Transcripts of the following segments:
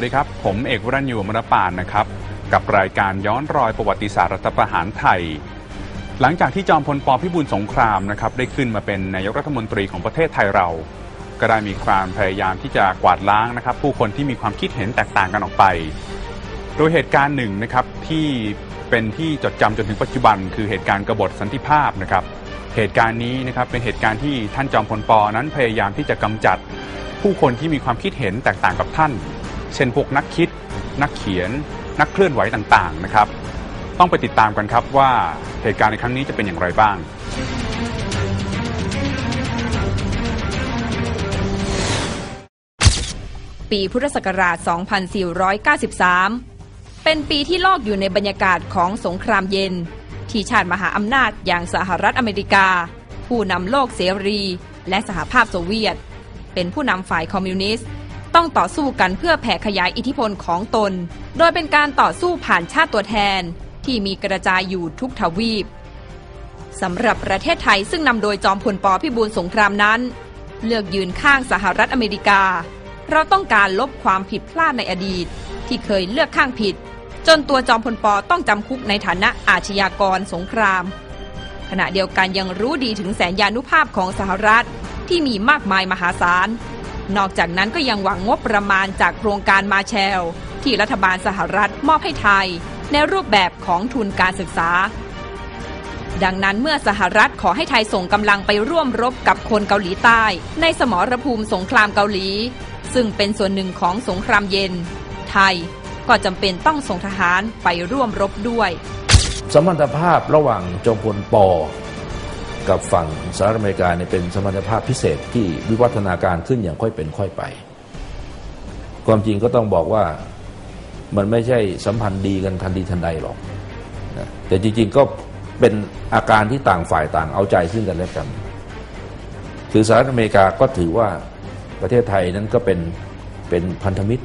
วัสดีครับ ผมเอกวรัญยูมรปานนะครับ กับรายการย้อนรอยประวัติศาสตร์รัฐประหารไทย หลังจากที่จอมพลปพิบูลสงครามนะครับได้ขึ้นมาเป็นนายกรัฐมนตรีของประเทศไทยเรา ก็ได้มีความพยายามที่จะกวาดล้างนะครับ ผู้คนที่มีความคิดเห็นแตกต่างกันออกไป โดยเหตุการณ์หนึ่งนะครับที่เป็นที่จดจำจนถึงปัจจุบัน คือเหตุการณ์กบฏสันติภาพนะครับ เหตุการณ์นี้นะครับเป็นเหตุการณ์ที่ท่านจอมพลปนั้นพยายามที่จะกำจัด ผู้คนที่มีความคิดเห็นแตกต่างกับท่าน เช่นพวกนักคิด นักเขียน นักเคลื่อนไหวต่างๆนะครับ ต้องไปติดตามกันครับว่าเหตุการณ์ในครั้งนี้จะเป็นอย่างไรบ้างปีพุทธศักราช 2493 เป็นปีที่โลกอยู่ในบรรยากาศของสงครามเย็น ที่ชาติมหาอำนาจอย่างสหรัฐอเมริกา ผู้นำโลกเสรี และสหภาพโซเวียต เป็นผู้นำฝ่ายคอมมิวนิสต์ ต้องต่อสู้กันเพื่อแผ่ขยายอิทธิพลของตน โดยเป็นการต่อสู้ผ่านชาติตัวแทน ที่มีกระจายอยู่ทุกทวีปสำหรับประเทศไทยซึ่งนำโดยจอมพลปพิบูลสงครามนั้น เลือกยืนข้างสหรัฐอเมริกา เราต้องการลบความผิดพลาดในอดีต ที่เคยเลือกข้างผิด จนตัวจอมพลปต้องจำคุกในฐานะอาชญากรสงคราม ขณะเดียวกันยังรู้ดีถึงแสนยานุภาพของสหรัฐที่มีมากมายมหาศาล นอกจากนั้นก็ยังหวังงบประมาณจากโครงการมาแชล ที่รัฐบาลสหรัฐมอบให้ไทย ในรูปแบบของทุนการศึกษา ดังนั้นเมื่อสหรัฐขอให้ไทยส่งกำลังไปร่วมรบกับคนเกาหลีใต้ ในสมรภูมิสงครามเกาหลี ซึ่งเป็นส่วนหนึ่งของสงครามเย็น ไทยก็จำเป็นต้องส่งทหารไปร่วมรบด้วย สมรรถภาพระหว่างจอมพลปอ กับฝั่งสหรัฐอเมริกาเนี่ยเป็นสมรรถภาพพิเศษที่วิวัฒนาการขึ้นอย่างค่อยเป็นค่อยไป ความจริงก็ต้องบอกว่ามันไม่ใช่สัมพันธ์ดีกันทันทีทันใดหรอกนะแต่จริงๆก็เป็นอาการที่ต่างฝ่ายต่างเอาใจซึ่งกันและกัน คือสหรัฐอเมริกาก็ถือว่าประเทศไทยนั้นก็เป็นเป็นพันธมิตร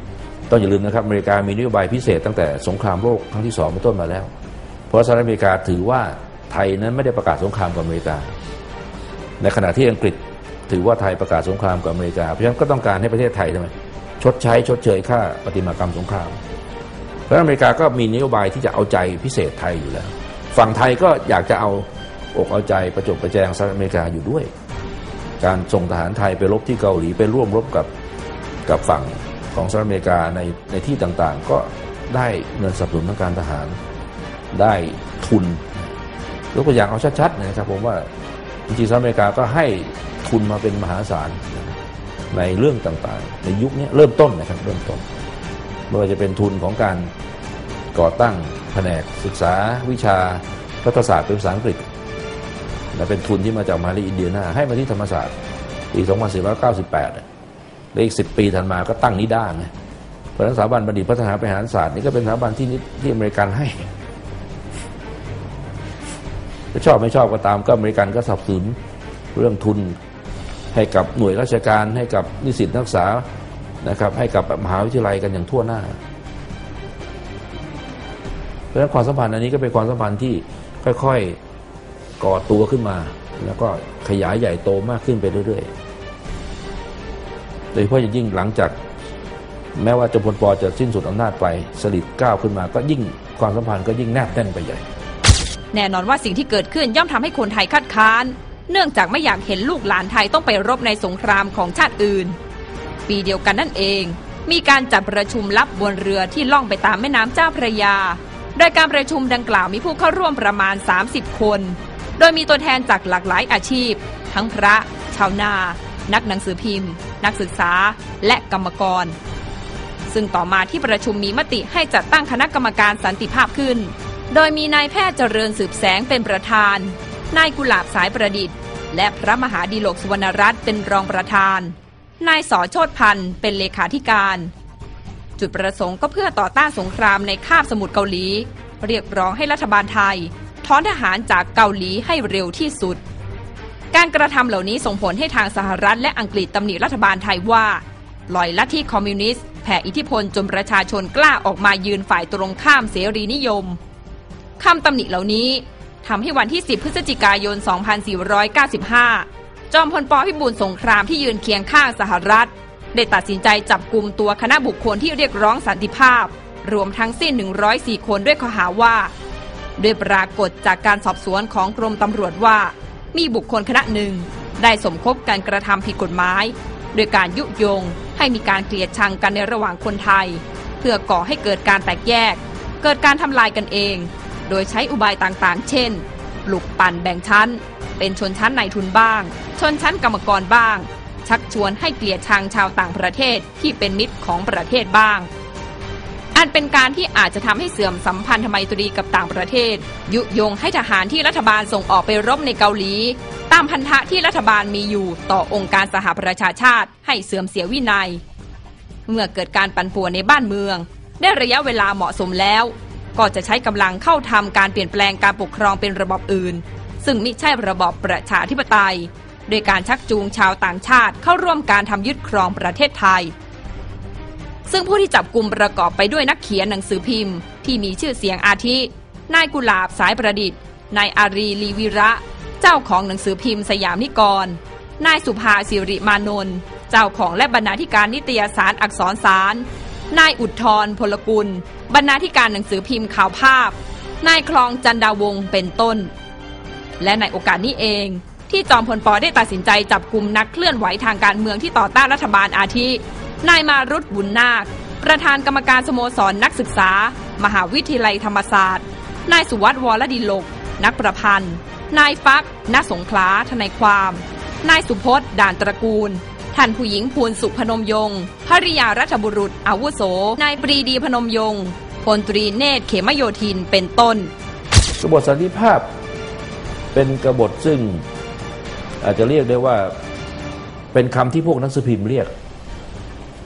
ต้องอย่าลืมนะครับอเมริกามีนโยบายพิเศษตั้งแต่สงครามโลกครั้งที่สองเป็นต้นมาแล้ว เพราะสหรัฐอเมริกาถือว่า ไทยนั้นไม่ได้ประกาศสงครามกับอเมริกา ในขณะที่อังกฤษถือว่าไทยประกาศสงครามกับอเมริกา เพราะฉะนั้นก็ต้องการให้ประเทศไทยทำไมชดใช้ชดเชยค่าปฏิมากรรมสงคราม แล้วอเมริกาก็มีนโยบายที่จะเอาใจพิเศษไทยอยู่แล้ว ฝั่งไทยก็อยากจะเอาอกเอาใจประจบประแจงสหรัฐอเมริกาอยู่ด้วย การส่งทหารไทยไปรบที่เกาหลีไปร่วมรบกับกับฝั่งของสหรัฐอเมริกาในในที่ต่างๆ ก็ได้เงินสนับสนุนทางการทหาร ได้ทุน ยกตัวอย่างเอาชัดๆนะครับผมว่าจริงๆสหรัฐอเมริกาก็ให้ทุนมาเป็นมหาศาลในเรื่องต่างๆ ในยุคนี้เริ่มต้นนะครับเริ่มต้นไม่ว่าจะเป็นทุนของการก่อตั้งแผนกศึกษาวิชารัฐศาสตร์เป็นภาษาอังกฤษและเป็นทุนที่มาจากมหาลัยอินเดียนาให้มาที่ธรรมศาสตร์ปี 2498และอีก 10 ปีถัดมาก็ตั้งนิด้าไงเพราะฉะนั้นสถาบันบัณฑิตพัฒนาบริหารศาสตร์นี่ก็เป็นสถาบันที่ที่อเมริกันให้ จะชอบไม่ชอบก็ตามก็อเมริกันก็สนับสนุนเรื่องทุนให้กับหน่วยราชการให้กับนิสิตนักศึกษานะครับให้กับมหาวิทยาลัยกันอย่างทั่วหน้า เพราะฉะนั้นความสัมพันธ์อันนี้ก็เป็นความสัมพันธ์ที่ค่อยๆก่อตัวขึ้นมา แล้วก็ขยายใหญ่โตมากขึ้นไปเรื่อยๆ โดยเฉพาะอย่างยิ่งหลังจากแม้ว่าจอมพลปจะสิ้นสุดอำนาจไปสลิดก้าวขึ้นมา ก็ยิ่งความสัมพันธ์ก็ยิ่งแนบแน่นไปใหญ่ แน่นอนว่าสิ่งที่เกิดขึ้นย่อมทำให้คนไทยคัดค้าน เนื่องจากไม่อยากเห็นลูกหลานไทยต้องไปรบในสงครามของชาติอื่น ปีเดียวกันนั่นเอง มีการจัดประชุมลับบนเรือที่ล่องไปตามแม่น้ำเจ้าพระยา โดยการประชุมดังกล่าวมีผู้เข้าร่วมประมาณ 30 คน โดยมีตัวแทนจากหลากหลายอาชีพ ทั้งพระ ชาวนา นักหนังสือพิมพ์ นักศึกษา และกรรมกร ซึ่งต่อมาที่ประชุมมีมติให้จัดตั้งคณะกรรมการสันติภาพขึ้น โดยมีนายแพทย์เจริญสืบแสงเป็นประธาน นายกุหลาบสายประดิษฐ์ และพระมหาดีโลกสุวรรณรัตน์เป็นรองประธาน นายสอโชตพันธ์เป็นเลขาธิการ จุดประสงค์ก็เพื่อต่อต้านสงครามในคาบสมุทรเกาหลี เรียกร้องให้รัฐบาลไทยถอนทหารจากเกาหลีให้เร็วที่สุด การกระทำเหล่านี้ส่งผลให้ทางสหรัฐและอังกฤษตำหนิรัฐบาลไทยว่าปล่อยลัทธิคอมมิวนิสต์แผ่อิทธิพลจนประชาชนกล้าออกมายืนฝ่ายตรงข้ามเสรีนิยม คำตำหนิเหล่านี้ทำให้วันที่ 10 พฤศจิกายน 2495 จอมพลปพิบูลสงครามที่ยืนเคียงข้างสหรัฐ ได้ตัดสินใจจับกลุ่มตัวคณะบุคคลที่เรียกร้องสันติภาพ รวมทั้งสิ้น 104 คนด้วยข้อหาว่าด้วยปรากฏจากการสอบสวนของกรมตำรวจว่า มีบุคคลคณะหนึ่ง ได้สมคบการกระทำผิดกฎหมาย โดยการยุยงให้มีการเกลียดชังกันในระหว่างคนไทย เพื่อก่อให้เกิดการแตกแยก เกิดการทำลายกันเอง โดยใช้อุบายต่างๆ เช่น ปลุกปั่นแบ่งชั้น เป็นชนชั้นนายทุนบ้าง ชนชั้นกรรมกรบ้าง ชักชวนให้เกลียดชังชาวต่างประเทศที่เป็นมิตรของประเทศบ้างอันเป็นการที่อาจจะทำให้เสื่อมสัมพันธไมตรีกับต่างประเทศ ยุยงให้ทหารที่รัฐบาลส่งออกไปรบในเกาหลี ตามพันธะที่รัฐบาลมีอยู่ต่อองค์การสหประชาชาติให้เสื่อมเสียวินัย เมื่อเกิดการปั่นป่วนในบ้านเมือง ได้ระยะเวลาเหมาะสมแล้ว ก็จะใช้กำลังเข้าทำการเปลี่ยนแปลงการปกครองเป็นระบอบอื่น ซึ่งมิใช่ระบอบประชาธิปไตย โดยการชักจูงชาวต่างชาติเข้าร่วมการทำยึดครองประเทศไทย ซึ่งผู้ที่จับกลุ่มประกอบไปด้วยนักเขียนหนังสือพิมพ์ ที่มีชื่อเสียงอาทิ นายกุหลาบสายประดิษฐ์ นายอารีลีวิระ เจ้าของหนังสือพิมพ์สยามนิกร นายสุภาสิริมานนท์เจ้าของและบรรณาธิการนิตยสารอักษรสาร นายอุดทรพลกุล บรรณาธิการหนังสือพิมพ์ข่าวภาพ นายคลองจันดาวงเป็นต้น และในโอกาสนี้เอง ที่จอมพลปอได้ตัดสินใจจับกลุ่มนักเคลื่อนไหวทางการเมืองที่ต่อต้านรัฐบาลอาทิ นายมารุตบุญนาค ประธานกรรมการสโมสรนนักศึกษา มหาวิทยาลัยธรรมศาสตร์ นายสุวัตวรดิลก นักประพันธ์ นายฟักณสงขลาทนายความ นายสุพจน์ด่านตระกูล ท่านผู้หญิงพูนสุขพนมยงค์ภริยารัชบุรุษ อาวุโส นายปรีดีพนมยงค์พลตรีเนตรเขมโยธินเป็นต้น กบฏสันติภาพเป็นกบฏซึ่งอาจจะเรียกได้ว่าเป็นคำที่พวกนังสือพิมพ์เรียก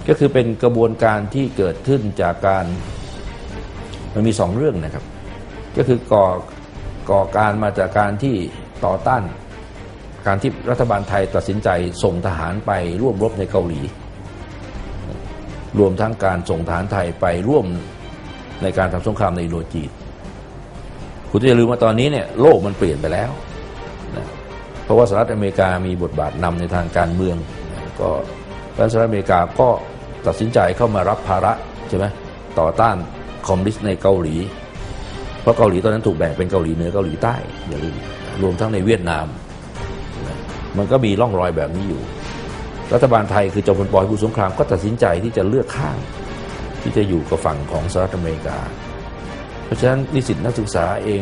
ก็คือเป็นกระบวนการที่เกิดขึ้นจากการมันมีสองเรื่องนะครับ ก็คือก่อก่อการมาจากการที่ต่อต้าน การที่รัฐบาลไทยตัดสินใจส่งทหารไปร่วมรบในเกาหลี รวมทั้งการส่งทหารไทยไปร่วมในการทำสงครามในอินโดจีนคุณจะลืมว่าตอนนี้เนี่ยโลกมันเปลี่ยนไปแล้วนะเพราะว่าสหรัฐอเมริกามีบทบาทนำในทางการเมืองนะก็รัฐสหรัฐอเมริกาก็ตัดสินใจเข้ามารับภาระใช่ไหมต่อต้านคอมมิวนิสต์ในเกาหลี เพราะเกาหลีตอนนั้นถูกแบ่งเป็นเกาหลีเหนือเกาหลีใต้อย่าลืมรวมทั้งในเวียดนาม มันก็มีร่องรอยแบบนี้อยู่ รัฐบาลไทยคือจอมพลปพิบูลสงครามก็ตัดสินใจที่จะเลือกข้าง ที่จะอยู่กับฝั่งของสหรัฐอเมริกา เพราะฉะนั้นนิสิตนักศึกษาเอง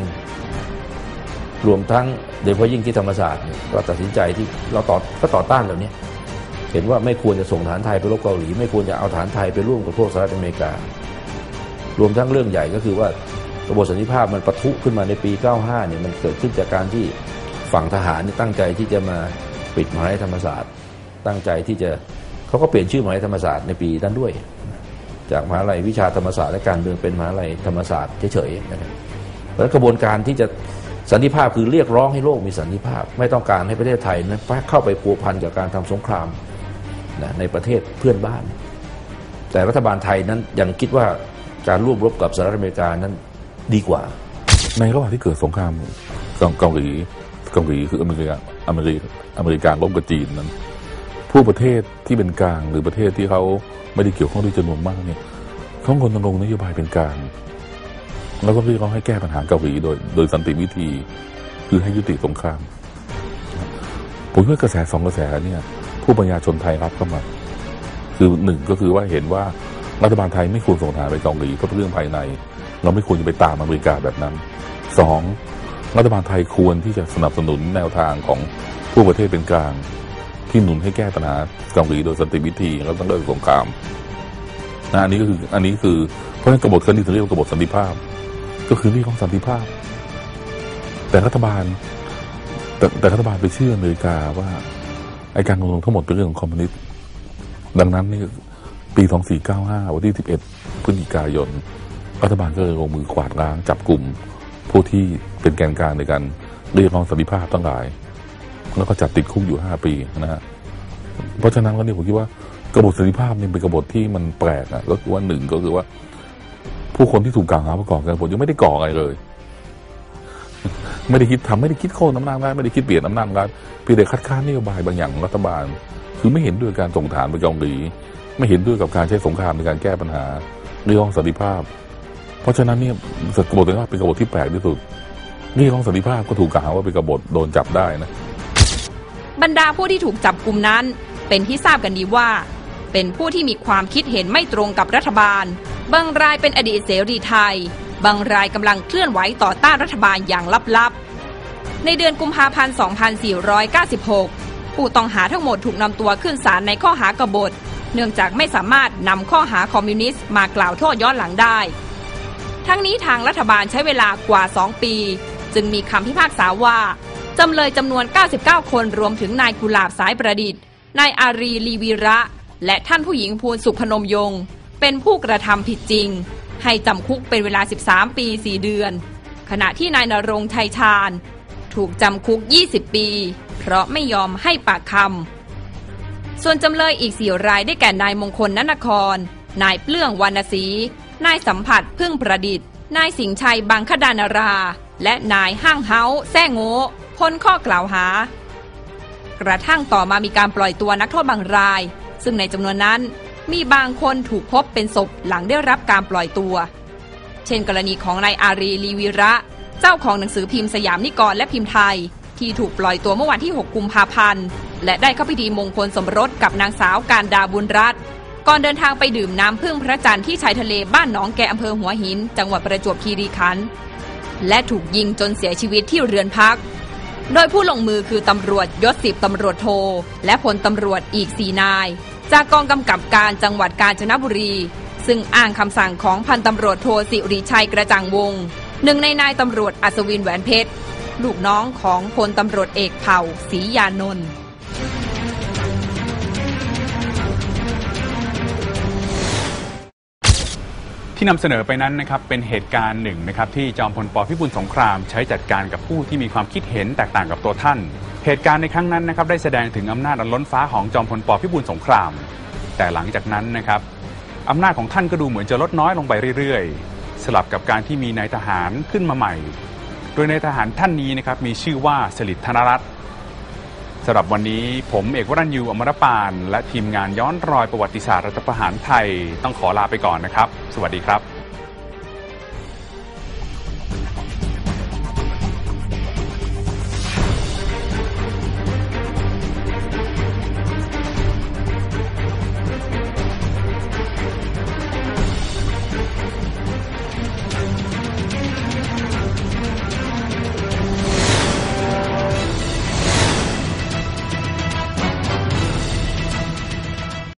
รวมทั้งโดยเฉพาะยิ่งที่ธรรมศาสตร์ก็ตัดสินใจที่เราต่อก็ต่อต้านเหล่านี้เห็นว่าไม่ควรจะส่งฐานไทยไปรบเกาหลี ไม่ควรจะเอาฐานไทยไปร่วมกับพวกสหรัฐอเมริกา รวมทั้งเรื่องใหญ่ก็คือว่าระบบสันติภาพมันปะทุขึ้นมาในปี 95 เนี่ยมันเกิดขึ้นจากการที่ ฝั่งทหารนี่ตั้งใจที่จะมาปิดมหาวิทยาลัยธรรมศาสตร์ ตั้งใจที่จะเขาก็เปลี่ยนชื่อมหาวิทยาลัยธรรมศาสตร์ในปีนั้นด้วย จากมหาลัยวิชาธรรมศาสตร์และการเมืองเป็นมหาลัยธรรมศาสตร์เฉยๆนะครับแล้วกระบวนการที่จะสันติภาพคือเรียกร้องให้โลกมีสันติภาพ ไม่ต้องการให้ประเทศไทยนั้นเข้าไปพัวพันกับการทำสงครามนะในประเทศเพื่อนบ้าน แต่รัฐบาลไทยนั้นยังคิดว่าการร่วมรบกับสหรัฐอเมริกานั้นดีกว่า ในระหว่างที่เกิดสงครามเกาหลี เกาหลีคืออเมริกาอเมริกาอเมริการบกับจีนนั้นผู้ประเทศที่เป็นกลางหรือประเทศที่เขาไม่ได้เกี่ยวข้องด้วยจำนวนมากเนี่ยเขาคนดำรงนโยบายเป็นกลาง แล้วก็เรียกร้องให้แก้ปัญหาเกาหลีโดย โดยสันติวิธี คือให้ยุติสงครามผมว่ากระแสสองกระแสเนี่ยผู้ปัญญาชนไทยรับเข้ามาคือหนึ่งก็คือว่าเห็นว่ารัฐบาลไทยไม่ควรส่งทหารไปเกาหลีเพราะเป็นเรื่องภายใน เราไม่ควรจะไปตามอเมริกาแบบนั้นสอง รัฐบาลไทยควรที่จะสนับสนุนแนวทางของผู้ประเทศเป็นกลาง ที่หนุนให้แก้ปัญหาเกาหลีโดยสันติวิธีแล้วต้องเลิกสงครามนะอันนี้ก็คืออันนี้คือเพราะฉะนั้นกบฏครั้งนี้ถึงเรียกว่ากบฏสันติภาพ ก็คือเรียกร้องสันติภาพ แต่รัฐบาล แต่แต่รัฐบาลไปเชื่ออเมริกาว่าไอการลงทุนทั้งหมดเป็นเรื่องของคอมมิวนิสต์ดังนั้นนี่ปี 2495 วันที่ 11 พฤศจิกายน รัฐบาลก็เลยลงมือขวาดล้างจับกลุ่มผู้ที่ เป็นแกนกลางในการเรียกร้องสันติภาพทั้งหลาย แล้วก็จับติดคุกอยู่5ปีนะฮะเพราะฉะนั้นก็เนี่ยผมคิดว่ากบฏสันติภาพนี่เป็นกบฏที่มันแปลกอะก็คือว่าหนึ่งก็คือว่า ผู้คนที่ถูกกล่าวหาประกอบกันผมยังไม่ได้ก่ออะไรเลย ไม่ได้คิดทำไม่ได้คิดโค่นอำนาจรัฐไม่ได้คิดเปลี่ยนอำนาจรัฐเพียงแต่คัดค้านนโยบายบางอย่างของรัฐบาล คือไม่เห็นด้วยการส่งฐานไปเกาหลีไม่เห็นด้วยกับการใช้สงครามในการแก้ปัญหาเรื่องสันติภาพ เพราะฉะนั้นเนี่ยกบฏสันติภาพเป็นกบฏที่แปลกที่สุด เรื่ของสันติภาพก็ถูกกล่าวว่าเป็นกบฏโดนจับได้นะ บรรดาผู้ที่ถูกจับกลุ่มนั้น เป็นที่ทราบกันดีว่า เป็นผู้ที่มีความคิดเห็นไม่ตรงกับรัฐบาล บางรายเป็นอดีตเสรีไทย บางรายกำลังเคลื่อนไหวต่อต้านรัฐบาลอย่างลับๆ ในเดือนกุมภาพันธ์ 2496 ผู้ต้องหาทั้งหมดถูกนำตัวขึ้นศาลในข้อหากบฏ เนื่องจากไม่สามารถนำข้อหาคอมมิวนิสต์มากล่าวโทษย้อนหลังได้ ทั้งนี้ทางรัฐบาลใช้เวลากว่า 2 ปี จึงมีคำพิพากษาว่า จำเลยจำนวน 99 คนรวมถึงนายกุหลาบสายประดิษฐ์ นายอารีลีวีระ และท่านผู้หญิงภูลสุพนมยง เป็นผู้กระทำผิดจริง ให้จำคุกเป็นเวลา 13 ปี 4 เดือน ขณะที่นายนรงชัยชาญ ถูกจำคุก 20 ปี เพราะไม่ยอมให้ปากคำส่วนจำเลยอีกสี่รายได้แก่นายมงคลนนคร นายเปลื้องวรรณศรีนายสัมผัสพึ่งประดิษฐ์ นายสิงชัยบางคดานารา และนายห้างเฮาแซ่โง่พ้นข้อกล่าวหา กระทั่งต่อมามีการปล่อยตัวนักโทษบางราย ซึ่งในจำนวนนั้นมีบางคนถูกพบเป็นศพหลังได้รับการปล่อยตัว เช่นกรณีของนายอารีลีวีระ เจ้าของหนังสือพิมพ์สยามนิกรและพิมพ์ไทย ที่ถูกปล่อยตัวเมื่อวันที่ 6 กุมภาพันธ์ และได้เข้าพิธีมงคลสมรสกับนางสาวการดาบุญรัตน์ก่อนเดินทางไปดื่มน้ำพึ่งพระจันทร์ที่ชายทะเลบ้านหนองแกอำเภอหัวหิน จังหวัดประจวบคีรีขันธ์ และถูกยิงจนเสียชีวิตที่เรือนพัก โดยผู้ลงมือคือตำรวจยศสิบตำรวจโท และพลตำรวจอีกสีนาย จากกองกำกับการจังหวัดกาญจนบุรี ซึ่งอ้างคำสั่งของพันตำรวจโทสิริชัยกระจ่างวง หนึ่งในนายตำรวจอัศวินแหวนเพชร ลูกน้องของพลตำรวจเอกเผ่าศรียานนท์ ที่นำเสนอไปนั้นนะครับเป็นเหตุการณ์หนึ่งนะครับที่จอมพลปพิบูลสงคราม ใช้จัดการกับผู้ที่มีความคิดเห็นแตกต่างกับตัวท่าน เหตุการณ์ในครั้งนั้นนะครับได้แสดงถึงอำนาจอันล้นฟ้าของจอมพลปพิบูลสงคราม แต่หลังจากนั้นนะครับอำนาจของท่านก็ดูเหมือนจะลดน้อยลงไปเรื่อยๆ สลับกับการที่มีนายทหารขึ้นมาใหม่ โดยนายทหารท่านนี้นะครับมีชื่อว่าสลิดธนรัตน์ สำหรับวันนี้ผมเอกวรัญยูอมรปาน และทีมงานย้อนรอยประวัติศาสตร์รัฐประหารไทย ต้องขอลาไปก่อนนะครับ สวัสดีครับ